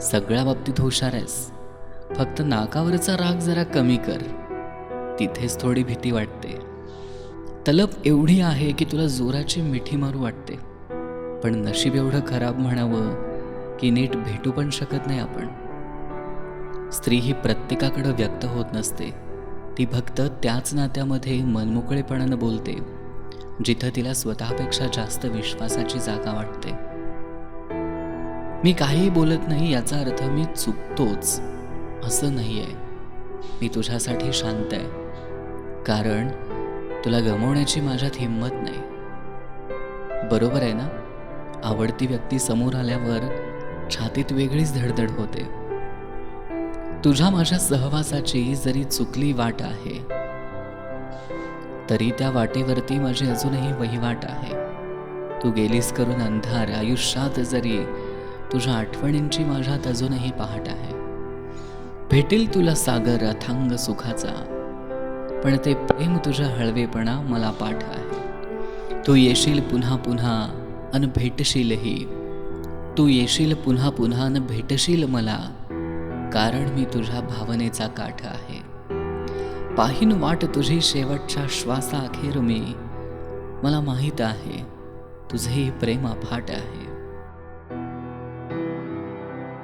सगळ्या बाबतीत हुशार आहेस. फक्त नाकावरचा राग जरा कमी कर. तिथेच थोडी भीती वाटते. तलब एवढी आहे की तुला जोराची मिठी मारू वाटते. पण नशीब एवढं खराब म्हणावं की नीट भेटू पण शकत नाही आपण. स्त्री ही प्रत्येकाकडं व्यक्त होत नसते. ती फक्त त्याच नात्यामध्ये मनमोकळेपणानं बोलते जिथं तिला स्वतःपेक्षा जास्त विश्वासाची जागा वाटते. मी काहीही बोलत नाही याचा अर्थ मी चुकतोच. असं नाही आहे मी तुझ्यासाठी शांत आहे. कारण तुला गमवण्याची माझ्यात हिंमत नाही. बरोबर आहे ना? आवडती व्यक्ती समोर आल्यावर छातीत वेगळीच धडधड होते. तुझ्या माझ्या सहवासाची जरी चुकली वाट आहे तरी त्या वाटेवरती माझी अजूनही वहिवाट आहे. तू गेलीस करून अंधार आयुष्यात जरी तुझ्या आठवणींची माझ्यात अजूनही पहाट आहे. भेटेल तुला सागर अथांग सुखाचा पण ते प्रेम तुझ्या हळवेपणा मला पाठ आहे. तू येशील पुन्हा पुन्हा अन भेटशीलही. तू येशील पुन्हा पुन्हा अन भेटशील मला कारण मी तुझ्या भावनेचा काठ आहे. पाहीन वाट तुझी शेवटच्या श्वासा अखेर मी. मला माहीत आहे तुझेही प्रेम अफाट आहे.